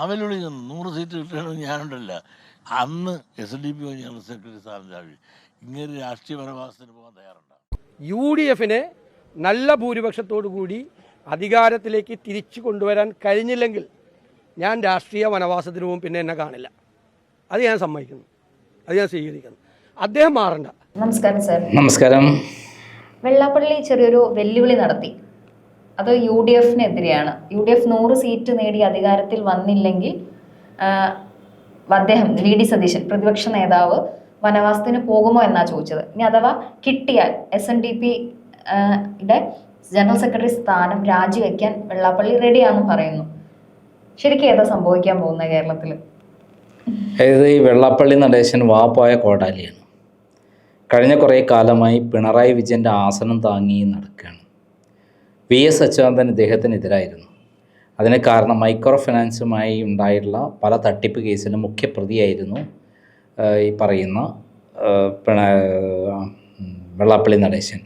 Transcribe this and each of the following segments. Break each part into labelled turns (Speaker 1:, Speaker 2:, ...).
Speaker 1: അവലോളി നൂറ് സീറ്റ് കിട്ടണമെന്ന് ഞാനുണ്ടല്ല. അന്ന് S D P general secretary സ്ഥാനം താഴെ ഇങ്ങനെ രാഷ്ട്രീയ പരമാസത്തിന് പോകാൻ തയ്യാറുണ്ട്
Speaker 2: യു ഡി എഫിനെ നല്ല ഭൂരിപക്ഷത്തോടു കൂടി അധികാരത്തിലേക്ക് തിരിച്ചു കൊണ്ടുവരാൻ കഴിഞ്ഞില്ലെങ്കിൽ ഞാൻ രാഷ്ട്രീയ വനവാസത്തിന് പോകും പിന്നെ എന്നെ കാണില്ല. അത് ഞാൻ സമ്മതിക്കുന്നു. അത് ഞാൻ സ്വീകരിക്കുന്നു. അദ്ദേഹം മാറണ്ട.
Speaker 3: നമസ്കാരം സർ.
Speaker 4: നമസ്കാരം.
Speaker 3: വെള്ളാപ്പള്ളി ചെറിയൊരു വെല്ലുവിളി നടത്തി. അത് യു ഡി എഫിനെതിരെയാണ്. യു ഡി എഫ് നൂറ് സീറ്റ് നേടി അധികാരത്തിൽ വന്നില്ലെങ്കിൽ അദ്ദേഹം വി ഡി സതീശൻ പ്രതിപക്ഷ നേതാവ് വനവാസത്തിന് പോകുമോ എന്നാ ചോദിച്ചത്. ഇനി അഥവാ കിട്ടിയാൽ എസ് എൻ ഡി പി യുടെ ജനറൽ സെക്രട്ടറി സ്ഥാനം രാജിവെക്കാൻ വെള്ളാപ്പള്ളി റെഡിയാണെന്ന് പറയുന്നു. ശരിക്കും ഏതാ സംഭവിക്കാൻ പോകുന്നത് കേരളത്തിൽ
Speaker 4: അതായത് ഈ വെള്ളാപ്പള്ളി നടേശൻ വാപ്പായ കോടാലിയാണ്. കഴിഞ്ഞ കുറേ കാലമായി പിണറായി വിജയന്റെ ആസനം താങ്ങി നടക്കുകയാണ്. വി എസ് അച്യുതാനന്ദൻ ഇദ്ദേഹത്തിനെതിരായിരുന്നു. അതിന് കാരണം മൈക്രോ ഫിനാൻസുമായി ഉണ്ടായിട്ടുള്ള പല തട്ടിപ്പ് കേസിലും മുഖ്യ പ്രതിയായിരുന്നു ഈ പറയുന്ന പിണ വെള്ളാപ്പള്ളി നടേശൻ.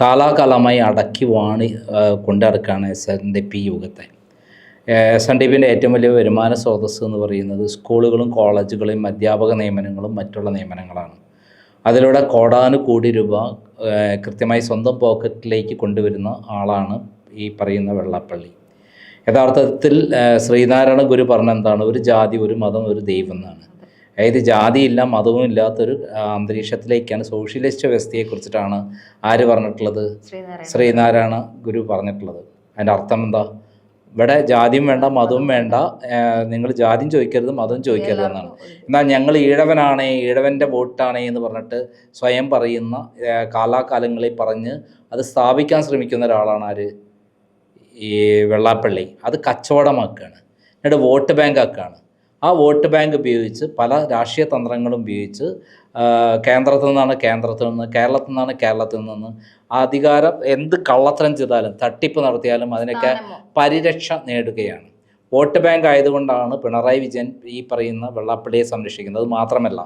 Speaker 4: കാലാകാലമായി അടക്കി വാണി ആ, കൊണ്ടുനടക്കുകയാണ് എസ് എൻ ഡി പി യുഗത്തെ. എസ് എൻ ഡി പിന്റെ ഏറ്റവും വലിയ വരുമാന സ്രോതസ് എന്ന് പറയുന്നത് സ്കൂളുകളും കോളേജുകളും അധ്യാപക നിയമനങ്ങളും മറ്റുള്ള നിയമനങ്ങളാണ്. അതിലൂടെ കോടാനുകോടി രൂപ കൃത്യമായി സ്വന്തം പോക്കറ്റിലേക്ക് കൊണ്ടുവരുന്ന ആളാണ് ഈ പറയുന്ന വെള്ളപ്പള്ളി. യഥാർത്ഥത്തിൽ ശ്രീനാരായണ ഗുരു പറഞ്ഞ എന്താണ്? ഒരു ജാതി ഒരു മതം ഒരു ദൈവം എന്നാണ്. അതായത് ജാതിയില്ല മതവും ഇല്ലാത്തൊരു അന്തരീക്ഷത്തിലേക്കാണ് സോഷ്യലിസ്റ്റ് വ്യവസ്ഥയെക്കുറിച്ചിട്ടാണ് ആര് പറഞ്ഞിട്ടുള്ളത്?
Speaker 3: ശ്രീനാരായണ
Speaker 4: ഗുരു. പറഞ്ഞിട്ടുള്ളത്. അതിന്റെ അർത്ഥം എന്താ? ഇവിടെ ജാതിയും വേണ്ട മതവും വേണ്ട നിങ്ങൾ ജാതിയും ചോദിക്കരുത് മതവും ചോദിക്കരുത് എന്നാണ്. എന്നാൽ ഞങ്ങൾ ഈഴവനാണേ ഈഴവന്റെ വോട്ടാണേ എന്ന് പറഞ്ഞിട്ട് സ്വയം പറയുന്ന കാലാകാലങ്ങളിൽ പറഞ്ഞ് അത് സ്ഥാപിക്കാൻ ശ്രമിക്കുന്ന ഒരാളാണ് ആര്? ഈ വെള്ളാപ്പള്ളി. അത് കച്ചവടമാക്കുകയാണ്. എന്നിട്ട് വോട്ട് ബാങ്ക് ആക്കുകയാണ് ആ വോട്ട് ബാങ്ക് ഉപയോഗിച്ച് പല രാഷ്ട്രീയ തന്ത്രങ്ങളും ഉപയോഗിച്ച് കേന്ദ്രത്തിൽ നിന്നാണ് കേന്ദ്രത്തിൽ നിന്ന് കേരളത്തിൽ നിന്നാണ് കേരളത്തിൽ നിന്ന്. അധികാരം എന്ത് കള്ളത്തരം ചെയ്താലും തട്ടിപ്പ് നടത്തിയാലും അതിനൊക്കെ പരിരക്ഷ നേടുകയാണ്. വോട്ട് ബാങ്ക് ആയതുകൊണ്ടാണ് പിണറായി വിജയൻ ഈ പറയുന്ന വെള്ളാപ്പള്ളിയെ സംരക്ഷിക്കുന്നത്. അത് മാത്രമല്ല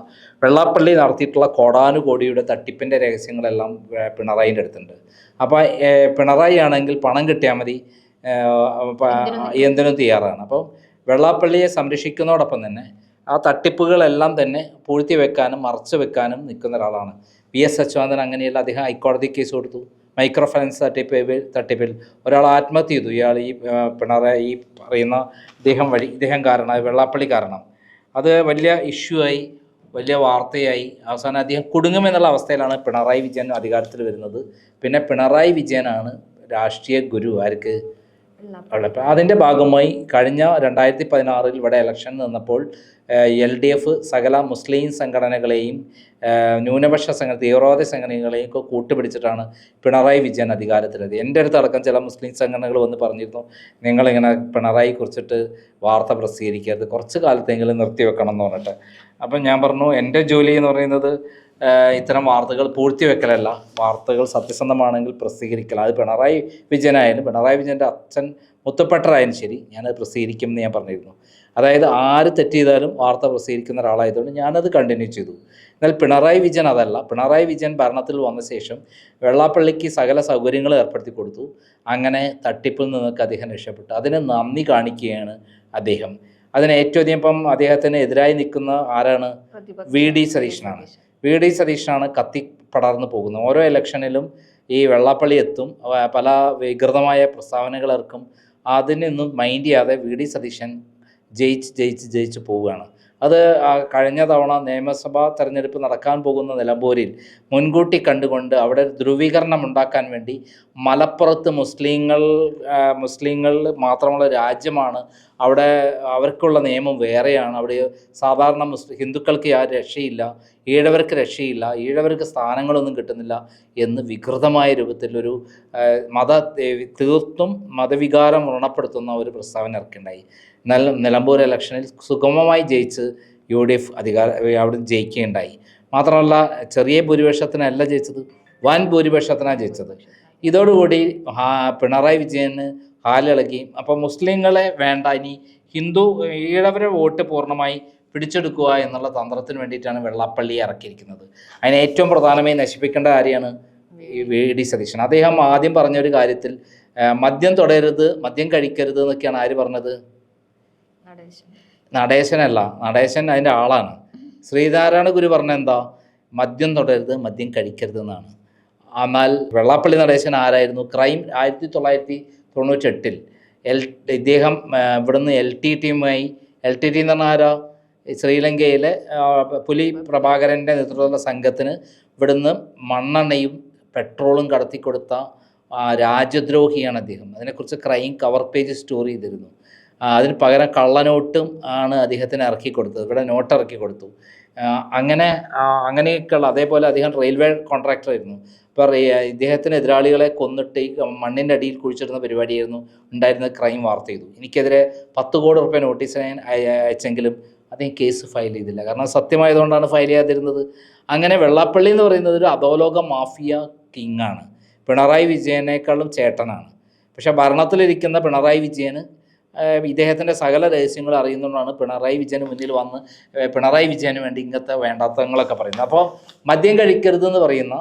Speaker 4: വെള്ളാപ്പള്ളി നടത്തിയിട്ടുള്ള കോടാനുകോടിയുടെ തട്ടിപ്പിന്റെ രഹസ്യങ്ങളെല്ലാം പിണറായിന്റെ അടുത്തുണ്ട്. അപ്പോൾ പിണറായി ആണെങ്കിൽ പണം കിട്ടിയാൽ മതി. എന്തിനും തയ്യാറാണ്. അപ്പോൾ വെള്ളാപ്പള്ളിയെ സംരക്ഷിക്കുന്നതോടൊപ്പം തന്നെ ആ തട്ടിപ്പുകളെല്ലാം തന്നെ പൂഴ്ത്തി വെക്കാനും മറച്ചു വെക്കാനും നിൽക്കുന്ന ഒരാളാണ്. വി എസ് അച്യുതാനന്ദൻ അങ്ങനെയല്ല അദ്ദേഹം ഹൈക്കോടതി കേസ് കൊടുത്തു. മൈക്രോ ഫൈനാൻസ് തട്ടിപ്പ് തട്ടിപ്പിൽ ഒരാൾ ആത്മഹത്യ ചെയ്തു. ഇയാൾ ഈ പിണറായി ഈ പറയുന്ന ഇദ്ദേഹം വഴി ഇദ്ദേഹം കാരണം വെള്ളാപ്പള്ളി കാരണം. അത് വലിയ ഇഷ്യൂ ആയി വലിയ വാർത്തയായി. അവസാനം അദ്ദേഹം കുടുങ്ങുമെന്നുള്ള അവസ്ഥയിലാണ് പിണറായി വിജയൻ അധികാരത്തിൽ വരുന്നത്. പിന്നെ പിണറായി വിജയനാണ് രാഷ്ട്രീയ ഗുരു. ആർക്ക്? അതിന്റെ ഭാഗമായി കഴിഞ്ഞ രണ്ടായിരത്തി പതിനാറിൽ ഇവിടെ ഇലക്ഷൻ നിന്നപ്പോൾ എൽ ഡി എഫ് സകല മുസ്ലിം സംഘടനകളെയും ന്യൂനപക്ഷ സംഘ തീവ്രവാദ സംഘടനകളെയും ഒക്കെ കൂട്ടുപിടിച്ചിട്ടാണ് പിണറായി വിജയൻ അധികാരത്തിലത് എന്റെ അടുത്തടക്കം ചില മുസ്ലിം സംഘടനകൾ വന്ന് പറഞ്ഞിരുന്നു നിങ്ങളിങ്ങനെ പിണറായി കുറിച്ചിട്ട് വാർത്ത പ്രസിദ്ധീകരിക്കരുത് കുറച്ച് കാലത്തെങ്കിലും നിർത്തിവെക്കണം എന്ന് പറഞ്ഞിട്ട്. അപ്പം ഞാൻ പറഞ്ഞു എന്റെ ജോലി എന്ന് പറയുന്നത് ഇത്തരം വാർത്തകൾ പൂഴ്ത്തിവെക്കലല്ല. വാർത്തകൾ സത്യസന്ധമാണെങ്കിൽ പ്രസിദ്ധീകരിക്കൽ അത് പിണറായി വിജയനായാലും പിണറായി വിജയന്റെ അച്ഛൻ മുത്തപ്പെട്ടറായാലും ശരി ഞാനത് പ്രസിദ്ധീകരിക്കും എന്ന് ഞാൻ പറഞ്ഞിരുന്നു. അതായത് ആര് തെറ്റ് ചെയ്താലും വാർത്ത പ്രസിദ്ധീകരിക്കുന്ന ഒരാളായതുകൊണ്ട് ഞാനത് കണ്ടിന്യൂ ചെയ്തു. എന്നാൽ പിണറായി വിജയൻ അതല്ല. പിണറായി വിജയൻ ഭരണത്തിൽ വന്ന ശേഷം വെള്ളാപ്പള്ളിക്ക് സകല സൗകര്യങ്ങൾ ഏർപ്പെടുത്തി കൊടുത്തു. അങ്ങനെ തട്ടിപ്പിൽ നിന്നൊക്കെ അദ്ദേഹം രക്ഷപ്പെട്ടു. അതിന് നന്ദി കാണിക്കുകയാണ് അദ്ദേഹം. അതിന് ഏറ്റവും അധികം ഇപ്പം അദ്ദേഹത്തിന് എതിരായി നിൽക്കുന്ന ആരാണ്? വി ഡി സതീശനാണ്. വി ഡി സതീശനാണ് കത്തി പടർന്നു പോകുന്നത്. ഓരോ ഇലക്ഷനിലും ഈ വെള്ളാപ്പള്ളി എത്തും. പല വികൃതമായ പ്രസ്താവനകൾ ഇറക്കും. അതിനൊന്നും മൈൻഡ് ചെയ്യാതെ വി ഡി സതീശൻ ജയിച്ച് ജയിച്ച് ജയിച്ച് പോവുകയാണ്. അത് കഴിഞ്ഞ തവണ നിയമസഭാ തെരഞ്ഞെടുപ്പ് നടക്കാൻ പോകുന്ന നിലമ്പൂരിൽ മുൻകൂട്ടി കണ്ടുകൊണ്ട് അവിടെ ധ്രുവീകരണം ഉണ്ടാക്കാൻ വേണ്ടി മലപ്പുറത്ത് മുസ്ലിങ്ങൾ മുസ്ലിങ്ങൾ മാത്രമുള്ള രാജ്യമാണ്. അവിടെ അവർക്കുള്ള നിയമം വേറെയാണ്. അവിടെ സാധാരണ മുസ്ലിം ഹിന്ദുക്കൾക്ക് യാതൊരു രക്ഷയില്ല ഈഴവർക്ക് രക്ഷയില്ല ഈഴവർക്ക് സ്ഥാനങ്ങളൊന്നും കിട്ടുന്നില്ല എന്ന് വികൃതമായ രൂപത്തിലൊരു ആ, മത തീർത്തും മതവികാരം വ്രണപ്പെടുത്തുന്ന ഒരു പ്രസ്താവന ഇറക്കിണ്ടായി. എന്നാൽ നിലമ്പൂർ ഇലക്ഷനിൽ സുഗമമായി ജയിച്ച് യു ഡി എഫ് അധികാര അവിടെ ജയിക്കുകയുണ്ടായി. മാത്രമല്ല ചെറിയ ഭൂരിപക്ഷത്തിനല്ല ജയിച്ചത് വൻ ഭൂരിപക്ഷത്തിനാണ് ജയിച്ചത്. ഇതോടുകൂടി പിണറായി വിജയന് ഹാലിളകി അപ്പോൾ മുസ്ലിങ്ങളെ വേണ്ട ഇനി ഹിന്ദു ഈഴവരെ വോട്ട് പൂർണമായി പിടിച്ചെടുക്കുക എന്നുള്ള തന്ത്രത്തിന് വേണ്ടിയിട്ടാണ് വെള്ളാപ്പള്ളി ഇറക്കിയിരിക്കുന്നത്. അതിന് ഏറ്റവും പ്രധാനമായി നശിപ്പിക്കേണ്ട കാര്യമാണ് വി ഡി സതീശൻ. അദ്ദേഹം ആദ്യം പറഞ്ഞ ഒരു കാര്യത്തിൽ മദ്യം തുടരരുത് മദ്യം കഴിക്കരുത് എന്നൊക്കെയാണ് ആര് പറഞ്ഞത്? നടേശനല്ല നടേശൻ അതിന്റെ ആളാണ്. ശ്രീനാരായണ ഗുരു പറഞ്ഞ എന്താ? മദ്യം തുടരുത് മദ്യം കഴിക്കരുത് എന്നാണ്. എന്നാൽ വെള്ളാപ്പള്ളി നടേശൻ ആരായിരുന്നു? ക്രൈം ആയിരത്തി തൊള്ളായിരത്തി തൊണ്ണൂറ്റെട്ടിൽ എൽ ഇദ്ദേഹം ഇവിടുന്ന് എൽ ടി ടിയുമായി എൽ ടി ടി എന്ന് പറഞ്ഞാൽ ആരാ? ശ്രീലങ്കയിലെ പുലി പ്രഭാകരന്റെ നേതൃത്വത്തിലുള്ള സംഘത്തിന് ഇവിടുന്ന് മണ്ണെണ്ണയും പെട്രോളും കടത്തിക്കൊടുത്ത കൊടുത്ത രാജ്യദ്രോഹിയാണ് അദ്ദേഹം. അതിനെക്കുറിച്ച് ക്രൈം കവർ പേജ് സ്റ്റോറി ചെയ്തിരുന്നു. അതിന് പകരം കള്ളനോട്ടും ആണ് അദ്ദേഹത്തിന് ഇറക്കി കൊടുത്തത്. ഇവിടെ നോട്ട് ഇറക്കി കൊടുത്തു. അങ്ങനെ അങ്ങനെയൊക്കെയുള്ള അതേപോലെ അദ്ദേഹം റെയിൽവേ കോൺട്രാക്ടർ ആയിരുന്നു. ഇപ്പോൾ ഇദ്ദേഹത്തിന് എതിരാളികളെ കൊന്നിട്ട് ഈ മണ്ണിന്റെ അടിയിൽ കുഴിച്ചിടുന്ന പരിപാടിയായിരുന്നു ഉണ്ടായിരുന്ന ക്രൈം വാർത്ത ചെയ്തു. എനിക്കെതിരെ പത്ത് കോടി റുപ്യ നോട്ടീസ് ഞാൻ അയച്ചെങ്കിലും അദ്ദേഹം കേസ് ഫയൽ ചെയ്തില്ല. കാരണം സത്യമായതുകൊണ്ടാണ് ഫയൽ ചെയ്യാതിരുന്നത്. അങ്ങനെ വെള്ളാപ്പള്ളി എന്ന് പറയുന്നത് ഒരു അധോലോക മാഫിയ കിങ്ങാണ്. പിണറായി വിജയനേക്കാളും ചേട്ടനാണ്. പക്ഷേ ഭരണത്തിലിരിക്കുന്ന പിണറായി വിജയന് ഇദ്ദേഹത്തിന്റെ സകല രഹസ്യങ്ങൾ അറിയുന്നതുകൊണ്ടാണ് പിണറായി വിജയന് മുന്നിൽ വന്ന് പിണറായി വിജയന് വേണ്ടി ഇങ്ങനത്തെ വേണ്ടാത്തങ്ങളൊക്കെ പറയുന്നത്. അപ്പോൾ മദ്യം കഴിക്കരുതെന്ന് പറയുന്ന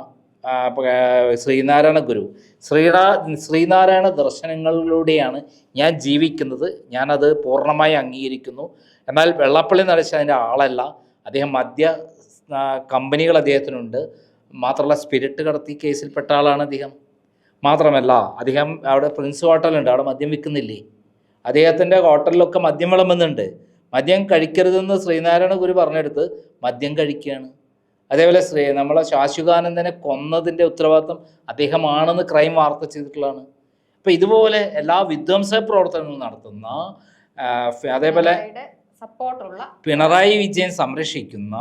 Speaker 4: ശ്രീനാരായണ ഗുരു ശ്രീനാ ശ്രീനാരായണ ദർശനങ്ങളിലൂടെയാണ് ഞാൻ ജീവിക്കുന്നത്. ഞാനത് പൂർണമായി അംഗീകരിക്കുന്നു. എന്നാൽ വെള്ളപ്പള്ളി നടച്ച അതിന്റെ ആളല്ല. അദ്ദേഹം മദ്യ കമ്പനികൾ അദ്ദേഹത്തിനുണ്ട്. മാത്രമല്ല സ്പിരിറ്റ് കടത്തി കേസിൽപ്പെട്ട ആളാണ് അദ്ദേഹം. മാത്രമല്ല അദ്ദേഹം അവിടെ പ്രിൻസ് ഹോട്ടലുണ്ട്. അവിടെ മദ്യം വിൽക്കുന്നില്ലേ? അദ്ദേഹത്തിന്റെ ഹോട്ടലിലൊക്കെ മദ്യം വിളമ്പുന്നുണ്ട്. മദ്യം കഴിക്കരുതെന്ന് ശ്രീനാരായണ ഗുരു പറഞ്ഞെടുത്ത് മദ്യം കഴിക്കുകയാണ്. അതേപോലെ ശ്രീ നമ്മളെ ശാശ്വതാനന്ദനെ കൊന്നതിന്റെ ഉത്തരവാദിത്വം അദ്ദേഹമാണെന്ന് ക്രൈം വാർത്ത ചെയ്തിട്ടുള്ളതാണ്. അപ്പം ഇതുപോലെ എല്ലാ വിധ്വംസ പ്രവർത്തനങ്ങളും നടത്തുന്ന അതേപോലെ
Speaker 3: സപ്പോർട്ടുള്ള
Speaker 4: പിണറായി വിജയൻ സംരക്ഷിക്കുന്ന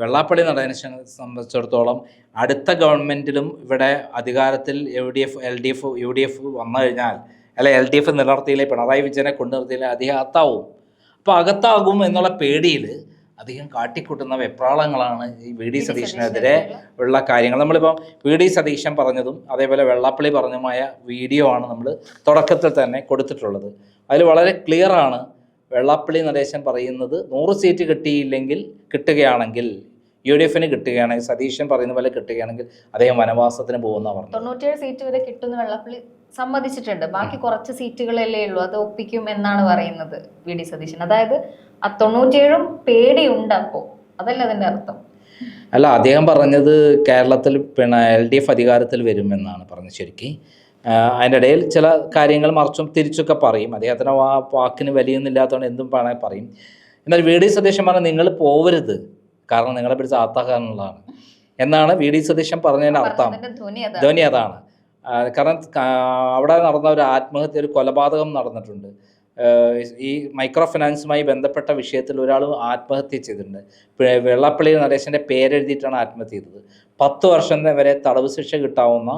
Speaker 4: വെള്ളാപ്പള്ളി നടനെ സംബന്ധിച്ചിടത്തോളം അടുത്ത ഗവൺമെന്റിലും ഇവിടെ അധികാരത്തിൽ U D F L D F U D F വന്നു കഴിഞ്ഞാൽ അല്ലെ എൽ ഡി എഫ് നിലനിർത്തിയില്ലേ പിണറായി വിജയനെ കൊണ്ടുനിർത്തിയില്ലേ അദ്ദേഹം അകത്താവും. അപ്പോൾ അകത്താകും എന്നുള്ള പേടിയിൽ അധികം കാട്ടിക്കൂട്ടുന്ന വെപ്രാളങ്ങളാണ് ഈ വി ഡി സതീഷിനെതിരെ ഉള്ള കാര്യങ്ങൾ. നമ്മളിപ്പോൾ വി ഡി സതീശൻ പറഞ്ഞതും അതേപോലെ വെള്ളാപ്പള്ളി പറഞ്ഞതുമായ വീഡിയോ ആണ് നമ്മൾ തുടക്കത്തിൽ തന്നെ കൊടുത്തിട്ടുള്ളത്. അതിൽ വളരെ ക്ലിയർ ആണ് വെള്ളാപ്പള്ളി നടേശൻ പറയുന്നത് നൂറ് സീറ്റ് കിട്ടിയില്ലെങ്കിൽ കിട്ടുകയാണെങ്കിൽ യു ഡി എഫിന് കിട്ടുകയാണെങ്കിൽ സതീശൻ പറയുന്ന പോലെ കിട്ടുകയാണെങ്കിൽ അദ്ദേഹം വനവാസത്തിന് പോകുന്ന പറഞ്ഞു
Speaker 3: തൊണ്ണൂറ്റേഴ് സീറ്റ് വരെ കിട്ടുന്ന വെള്ളപ്പള്ളി സമ്മതിച്ചിട്ടുണ്ട്. ബാക്കി കുറച്ച് സീറ്റുകളല്ലേ ഉള്ളൂ. അത് ഒപ്പിക്കും എന്നാണ് പറയുന്നത് വി. ഡി. സതീശൻ. അതായത് ആ തൊണ്ണൂറ്റിയേഴും പേടിയുണ്ട് അപ്പോ അതല്ല അതിന്റെ അർത്ഥം.
Speaker 4: അല്ല അദ്ദേഹം പറഞ്ഞത് കേരളത്തിൽ പിന്നെ എൽ ഡി എഫ് അധികാരത്തിൽ വരുമെന്നാണ് പറഞ്ഞത് ശരിക്കും. അതിന്റെ ഇടയിൽ ചില കാര്യങ്ങൾ മറിച്ചും തിരിച്ചൊക്കെ പറയും. അദ്ദേഹത്തിന് ആ വാക്കിന് വലിയൊന്നുമില്ലാത്തതുകൊണ്ട് എന്തും വേണമെങ്കിൽ പറയും. എന്നാൽ വി. ഡി. സതീശൻ പറഞ്ഞാൽ നിങ്ങൾ പോവരുത്. കാരണം നിങ്ങളെ പിടിച്ച് ആത്താക്കാനുള്ളതാണ്. എന്നാണ് വി. ഡി. സതീശൻ പറഞ്ഞതിന്റെ അർത്ഥം.
Speaker 3: ധ്വനി അതാണ്.
Speaker 4: കാരണം അവിടെ നടന്ന ഒരു ആത്മഹത്യ ഒരു കൊലപാതകം നടന്നിട്ടുണ്ട്. ഈ മൈക്രോ ഫിനാൻസുമായി ബന്ധപ്പെട്ട വിഷയത്തിൽ ഒരാൾ ആത്മഹത്യ ചെയ്തിട്ടുണ്ട്. വെള്ളപ്പള്ളി നരേശന്റെ പേരെഴുതിയിട്ടാണ് ആത്മഹത്യ ചെയ്തത്. പത്ത് വർഷം വരെ തടവ് ശിക്ഷ കിട്ടാവുന്ന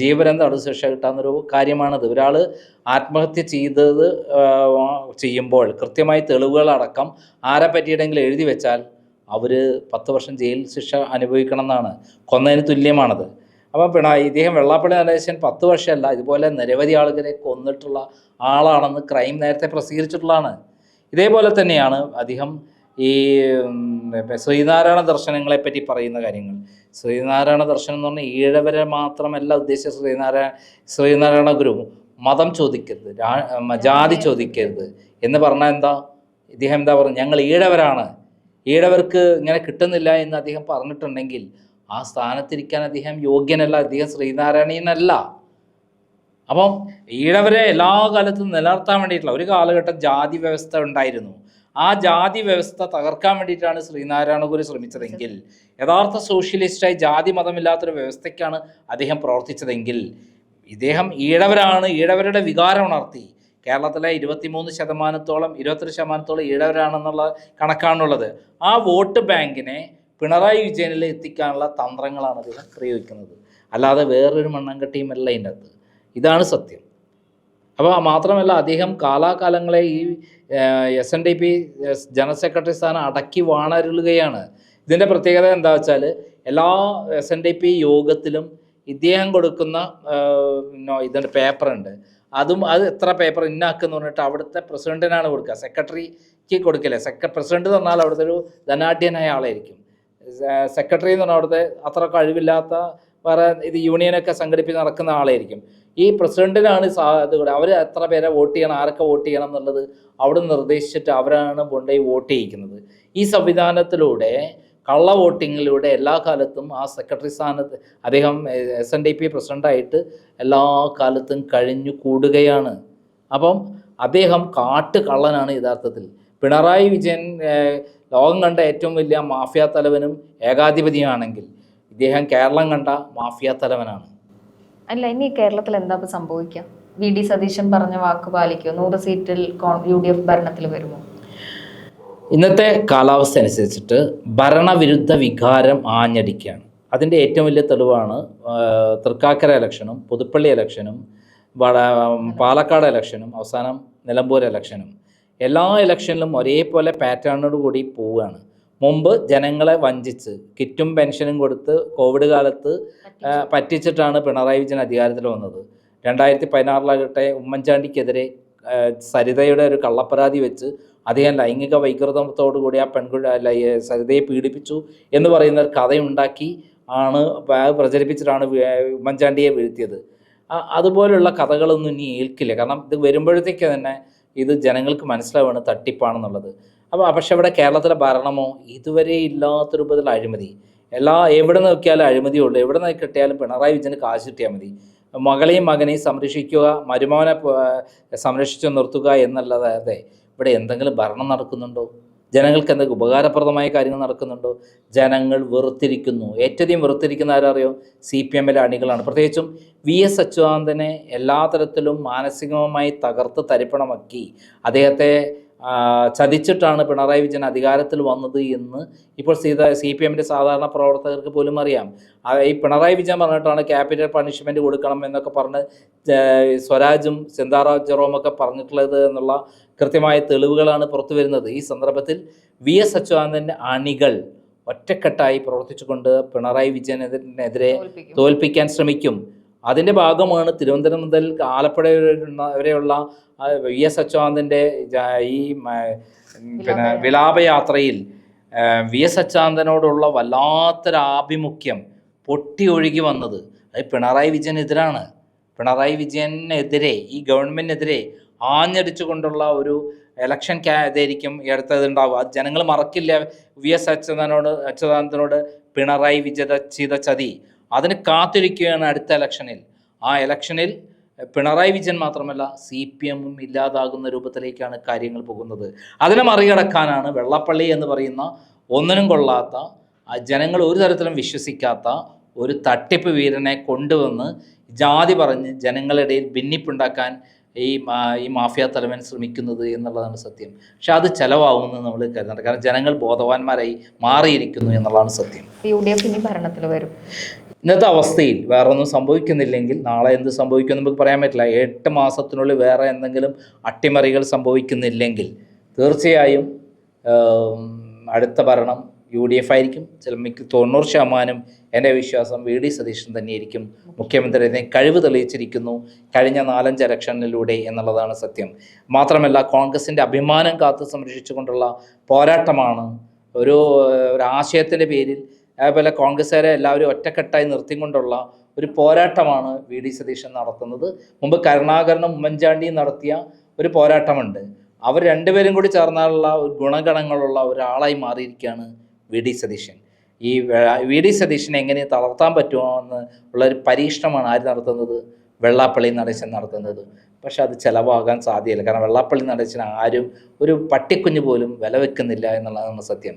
Speaker 4: ജീവനം തടവ് ശിക്ഷ കിട്ടാവുന്നൊരു കാര്യമാണിത് ഒരാൾ ആത്മഹത്യ ചെയ്തത് ചെയ്യുമ്പോൾ കൃത്യമായി തെളിവുകളടക്കം ആരെ പറ്റിയിട്ടെങ്കിലും എഴുതി വെച്ചാൽ അവർ പത്ത് വർഷം ജയിൽ ശിക്ഷ അനുഭവിക്കണം എന്നാണ്. കൊന്നതിന് തുല്യമാണത്. അപ്പം പിണറായി ഇദ്ദേഹം വെള്ളാപ്പള്ളി നടേശൻ പത്ത് വർഷമല്ല ഇതുപോലെ നിരവധി ആളുകളെ കൊന്നിട്ടുള്ള ആളാണെന്ന് ക്രൈം നേരത്തെ പ്രസിദ്ധീകരിച്ചിട്ടുള്ളതാണ്. ഇതേപോലെ തന്നെയാണ് അദ്ദേഹം ഈ ശ്രീനാരായണ ദർശനങ്ങളെ പറ്റി പറയുന്ന കാര്യങ്ങൾ. ശ്രീനാരായണ ദർശനം എന്ന് പറഞ്ഞാൽ ഈഴവരെ മാത്രമല്ല ഉദ്ദേശിച്ച ശ്രീനാരായണ ശ്രീനാരായണ ഗുരു. മതം ചോദിക്കരുത് ജാതി ചോദിക്കരുത് എന്ന് പറഞ്ഞാൽ എന്താ? ഇദ്ദേഹം എന്താ പറയുക ഞങ്ങൾ ഈഴവരാണ്. ഈഴവർക്ക് ഇങ്ങനെ കിട്ടുന്നില്ല എന്ന് അദ്ദേഹം പറഞ്ഞിട്ടുണ്ടെങ്കിൽ ആ സ്ഥാനത്തിരിക്കാൻ അദ്ദേഹം യോഗ്യനല്ല. അദ്ദേഹം ശ്രീനാരായണീയനല്ല. അപ്പം ഈഴവരെ എല്ലാ കാലത്തും നിലനിർത്താൻ വേണ്ടിയിട്ടുള്ള ഒരു കാലഘട്ടം ജാതി വ്യവസ്ഥ ഉണ്ടായിരുന്നു. ആ ജാതി വ്യവസ്ഥ തകർക്കാൻ വേണ്ടിയിട്ടാണ് ശ്രീനാരായണ ഗുരു ശ്രമിച്ചതെങ്കിൽ യഥാർത്ഥ സോഷ്യലിസ്റ്റായി ജാതി മതമില്ലാത്തൊരു വ്യവസ്ഥയ്ക്കാണ് അദ്ദേഹം പ്രവർത്തിച്ചതെങ്കിൽ ഇദ്ദേഹം ഈഴവരാണ് ഈഴവരുടെ വികാരം ഉണർത്തി. കേരളത്തിലെ ഇരുപത്തിമൂന്ന് ശതമാനത്തോളം ഇരുപത്തെട്ട് ശതമാനത്തോളം ഈഴവരാണെന്നുള്ള കണക്കാണുള്ളത്. ആ വോട്ട് ബാങ്കിനെ പിണറായി വിജയനിൽ എത്തിക്കാനുള്ള തന്ത്രങ്ങളാണ് അദ്ദേഹം പ്രയോഗിക്കുന്നത്. അല്ലാതെ വേറൊരു മണ്ണങ്കട്ടിയുമല്ല ഇതിന്റെ അകത്ത് ഇതാണ് സത്യം. അപ്പോൾ മാത്രമല്ല അദ്ദേഹം കാലാകാലങ്ങളെ ഈ S N D P general secretary സ്ഥാനം അടക്കി വാണരുളുകയാണ് ഇതിന്റെ പ്രത്യേകത എന്താ വെച്ചാൽ എല്ലാ എസ് എൻ ഡി പി യോഗത്തിലും ഇദ്ദേഹം കൊടുക്കുന്ന ഇതിന്റെ പേപ്പറുണ്ട്. അതും അത് എത്ര പേപ്പർ ഇന്നാക്കെന്ന് പറഞ്ഞിട്ട് അവിടുത്തെ പ്രസിഡന്റിനാണ് കൊടുക്കുക. സെക്രട്ടറിക്ക് കൊടുക്കില്ല? സെക്ര പ്രസിഡന്റ് എന്ന് പറഞ്ഞാൽ അവിടുത്തെ ഒരു ധനാഢ്യനായ ആളായിരിക്കും. സെക്രട്ടറി എന്ന് പറഞ്ഞാൽ അവിടുത്തെ അത്ര കഴിവില്ലാത്ത വേറെ ഇത് യൂണിയനൊക്കെ സംഘടിപ്പിച്ച് നടക്കുന്ന ആളായിരിക്കും. ഈ പ്രസിഡന്റിനാണ് ഇത് അവർ എത്ര പേരെ വോട്ട് ചെയ്യണം ആരൊക്കെ വോട്ട് ചെയ്യണം എന്നുള്ളത് അവിടെ നിർദ്ദേശിച്ചിട്ട് അവരാണ് കൊണ്ടുപോയി വോട്ട് ചെയ്യിക്കുന്നത്. ഈ സംവിധാനത്തിലൂടെ കള്ള വോട്ടിങ്ങിലൂടെ എല്ലാ കാലത്തും ആ സെക്രട്ടറി സ്ഥാനത്ത് അദ്ദേഹം എസ് എൻ ഡി പി പ്രസിഡന്റായിട്ട് എല്ലാ കാലത്തും കഴിഞ്ഞു കൂടുകയാണ്. അപ്പം അദ്ദേഹം കാട്ട് കള്ളനാണ് യഥാർത്ഥത്തിൽ. പിണറായി വിജയൻ ലോകം കണ്ട ഏറ്റവും വലിയ മാഫിയ തലവനും ഏകാധിപതിയാണെങ്കിൽ ഇദ്ദേഹം കേരളം കണ്ട മാഫിയ തലവനാണ്.
Speaker 3: അല്ല ഇനി കേരളത്തിൽ എന്താ സംഭവിക്കുക വി. ഡി. സതീശൻ പറഞ്ഞ വാക്ക് പാലിക്കുമോ നൂറ് സീറ്റിൽ യു. ഡി. എഫ് ഭരണത്തിൽ വരുമോ?
Speaker 4: ഇന്നത്തെ കാലാവസ്ഥ അനുസരിച്ചിട്ട് ഭരണവിരുദ്ധ വികാരം ആഞ്ഞടിക്കുകയാണ്. അതിന്റെ ഏറ്റവും വലിയ തെളിവാണ് തൃക്കാക്കര ഇലക്ഷനും പുതുപ്പള്ളി ഇലക്ഷനും പാലക്കാട് ഇലക്ഷനും അവസാനം നിലമ്പൂർ ഇലക്ഷനും. എല്ലാ ഇലക്ഷനിലും ഒരേപോലെ പാറ്റേണോട് കൂടി പോവുകയാണ്. മുമ്പ് ജനങ്ങളെ വഞ്ചിച്ച് കിറ്റും പെൻഷനും കൊടുത്ത് കോവിഡ് കാലത്ത് പറ്റിച്ചിട്ടാണ് പിണറായി വിജയൻ അധികാരത്തിൽ വന്നത്. രണ്ടായിരത്തി പതിനാറിലാകട്ടെ ഉമ്മൻചാണ്ടിക്കെതിരെ സരിതയുടെ ഒരു കള്ളപ്പരാതി വെച്ച് അദ്ദേഹം ലൈംഗിക വൈകൃതത്തോടു കൂടി ആ പെൺകുട്ടി സരിതയെ പീഡിപ്പിച്ചു എന്ന് പറയുന്ന ഒരു കഥയുണ്ടാക്കി ആണ് പ്രചരിപ്പിച്ചിട്ടാണ് ഉമ്മൻചാണ്ടിയെ വീഴ്ത്തിയത്. അതുപോലുള്ള കഥകളൊന്നും ഇനി ഏൽക്കില്ല. കാരണം ഇത് വരുമ്പോഴത്തേക്ക് തന്നെ ഇത് ജനങ്ങൾക്ക് മനസ്സിലാവുകയാണ് തട്ടിപ്പാണെന്നുള്ളത്. അപ്പോൾ പക്ഷേ ഇവിടെ കേരളത്തിലെ ഭരണമോ ഇതുവരെ ഇല്ലാത്ത രൂപത്തിൽ അഴിമതി. എല്ലാ എവിടെ നോക്കിയാലും അഴിമതിയുള്ളൂ എവിടെ നിന്ന് കിട്ടിയാലും പിണറായി വിജയന് കാശ് കിട്ടിയാൽ മതി. മകളെയും മകനെയും സംരക്ഷിക്കുക മരുമോനെ സംരക്ഷിച്ചു നിർത്തുക എന്നല്ലാതെ ഇവിടെ എന്തെങ്കിലും ഭരണം നടക്കുന്നുണ്ടോ? ജനങ്ങൾക്ക് എന്തൊക്കെ ഉപകാരപ്രദമായ കാര്യങ്ങൾ നടക്കുന്നുണ്ടോ? ജനങ്ങൾ വെറുത്തിരിക്കുന്നു. ഏറ്റവും വെറുത്തിരിക്കുന്ന ആരറിയോ? സി പി എമ്മിലെ അണികളാണ്. പ്രത്യേകിച്ചും വി എസ് അച്യുതാനന്ദനെ എല്ലാ തരത്തിലും മാനസികമായി തകർത്ത് തരിപ്പണമാക്കി. അദ്ദേഹത്തെ ചതിച്ചിട്ടാണ് പിണറായി വിജയൻ അധികാരത്തിൽ വന്നത് എന്ന് ഇപ്പോൾ സീത സി പി എമ്മിന്റെ സാധാരണ പ്രവർത്തകർക്ക് പോലും അറിയാം. ഈ പിണറായി വിജയൻ പറഞ്ഞിട്ടാണ് ക്യാപിറ്റൽ പണിഷ്മെന്റ് കൊടുക്കണം എന്നൊക്കെ പറഞ്ഞ് സ്വരാജും സിന്താറ ജെറോമൊക്കെ പറഞ്ഞിട്ടുള്ളത് എന്നുള്ള കൃത്യമായ തെളിവുകളാണ് പുറത്തു വരുന്നത്. ഈ സന്ദർഭത്തിൽ വി എസ് അച്യുതാനന്ദന്റെ അണികൾ ഒറ്റക്കെട്ടായി പ്രവർത്തിച്ചുകൊണ്ട് പിണറായി വിജയനെതിരെ
Speaker 3: തോൽപ്പിക്കും.
Speaker 4: തോൽപ്പിക്കാൻ ശ്രമിക്കും. അതിന്റെ ഭാഗമാണ് തിരുവനന്തപുരം മുതൽ ആലപ്പുഴ വരെ- വരെയുള്ള വി എസ് അച്യുതാനന്ദന്റെ ഈ പിന്നെ വിലാപയാത്രയിൽ വി എസ് അച്യുതാനന്ദനോടുള്ള വല്ലാത്തൊരാഭിമുഖ്യം പൊട്ടി ഒഴുകി വന്നത്. അത് പിണറായി വിജയനെതിരാണ്. പിണറായി വിജയനെതിരെ ഈ ഗവൺമെന്റിനെതിരെ ആഞ്ഞടിച്ചുകൊണ്ടുള്ള ഒരു ഇലക്ഷൻ ഇതായിരിക്കും അടുത്തത് അത് ജനങ്ങൾ മറക്കില്ല. വി എസ് അച്യുതാനോട് അച്യുതാനന്ദനോട് പിണറായി വിജയ ചെയ്ത ചതി. അതിന് കാത്തിരിക്കുകയാണ് അടുത്ത ഇലക്ഷനിൽ. ആ ഇലക്ഷനിൽ പിണറായി വിജയൻ മാത്രമല്ല സി പി എമ്മും ഇല്ലാതാകുന്ന രൂപത്തിലേക്കാണ് കാര്യങ്ങൾ പോകുന്നത്. അതിനെ മറികടക്കാനാണ് വെള്ളപ്പള്ളി എന്ന് പറയുന്ന ഒന്നിനും കൊള്ളാത്ത ജനങ്ങൾ ഒരു തരത്തിലും വിശ്വസിക്കാത്ത ഒരു തട്ടിപ്പ് വീരനെ കൊണ്ടുവന്ന് ജാതി പറഞ്ഞ് ജനങ്ങളിടയിൽ ഭിന്നിപ്പുണ്ടാക്കാൻ ഈ ഈ മാഫിയ തലവൻ ശ്രമിക്കുന്നത് എന്നുള്ളതാണ് സത്യം. പക്ഷെ അത് ചെലവാകുമെന്ന് നമ്മൾ കരുതുന്നുണ്ട്. കാരണം ജനങ്ങൾ ബോധവാന്മാരായി മാറിയിരിക്കുന്നു എന്നുള്ളതാണ് സത്യം.
Speaker 3: യു ഡി എഫ് ഇനി ഭരണത്തിൽ വരും.
Speaker 4: ഇന്നത്തെ അവസ്ഥയിൽ വേറെ ഒന്നും സംഭവിക്കുന്നില്ലെങ്കിൽ നാളെ എന്ത് സംഭവിക്കും നമുക്ക് പറയാൻ പറ്റില്ല. എട്ട് മാസത്തിനുള്ളിൽ വേറെ എന്തെങ്കിലും അട്ടിമറികൾ സംഭവിക്കുന്നില്ലെങ്കിൽ തീർച്ചയായും അടുത്ത ഭരണം യു ഡി എഫ് ആയിരിക്കും. ചില മിക്ക തൊണ്ണൂറ് ശതമാനം എന്റെ വിശ്വാസം വി ഡി സതീശൻ തന്നെയായിരിക്കും മുഖ്യമന്ത്രി. അതിനെ കഴിവ് തെളിയിച്ചിരിക്കുന്നു. കഴിഞ്ഞ നാലഞ്ച് ഇലക്ഷനിലൂടെ എന്നുള്ളതാണ് സത്യം. മാത്രമല്ല കോൺഗ്രസിന്റെ അഭിമാനം കാത്തു സംരക്ഷിച്ചുകൊണ്ടുള്ള പോരാട്ടമാണ് ഒരു ഒരു ആശയത്തിന്റെ പേരിൽ അതേപോലെ കോൺഗ്രസ്സുകാരെ എല്ലാവരും ഒറ്റക്കെട്ടായി നിർത്തിക്കൊണ്ടുള്ള ഒരു പോരാട്ടമാണ് വി ഡി സതീശൻ നടത്തുന്നത്. മുമ്പ് കരുണാകരനും ഉമ്മൻചാണ്ടിയും നടത്തിയ ഒരു പോരാട്ടമുണ്ട്. അവർ രണ്ടുപേരും കൂടി ചേർന്നാലുള്ള ഒരു ഗുണഗണങ്ങളുള്ള ഒരാളായി മാറിയിരിക്കുകയാണ് വി ഡി സതീശൻ. ഈ വെ- ഡി സതീശനെ എങ്ങനെ തളർത്താൻ പറ്റുമോ എന്ന് ഉള്ള ഒരു പരീക്ഷണമാണ് ആര് നടത്തുന്നത്? വെള്ളാപ്പള്ളി നടേശൻ നടത്തുന്നത്. പക്ഷെ അത് ചിലവാകാൻ സാധ്യതയില്ല. കാരണം വെള്ളാപ്പള്ളി നടേശൻ ആരും ഒരു പട്ടിക്കുഞ്ഞ് പോലും വില വെക്കുന്നില്ല എന്നുള്ളതാണ് സത്യം.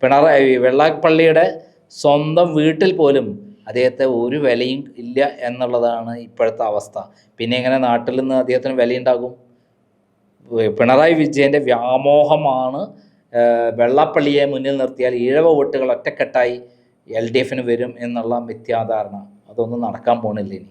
Speaker 4: പിണറായി വെള്ളാപ്പള്ളിയുടെ സ്വന്തം വീട്ടിൽ പോലും അദ്ദേഹത്തെ ഒരു വിലയും ഇല്ല എന്നുള്ളതാണ് ഇപ്പോഴത്തെ അവസ്ഥ. പിന്നെ എങ്ങനെ നാട്ടിൽ നിന്ന് അദ്ദേഹത്തിന് വിലയുണ്ടാകും? പിണറായി വിജയന്റെ വ്യാമോഹമാണ് വെള്ളപ്പള്ളിയെ മുന്നിൽ നിർത്തിയാൽ ഈഴവ വോട്ടുകൾ ഒറ്റക്കെട്ടായി എൽ ഡി എഫിന് വരും എന്നുള്ള മിഥ്യാധാരണ. അതൊന്നും നടക്കാൻ പോണില്ല ഇനി.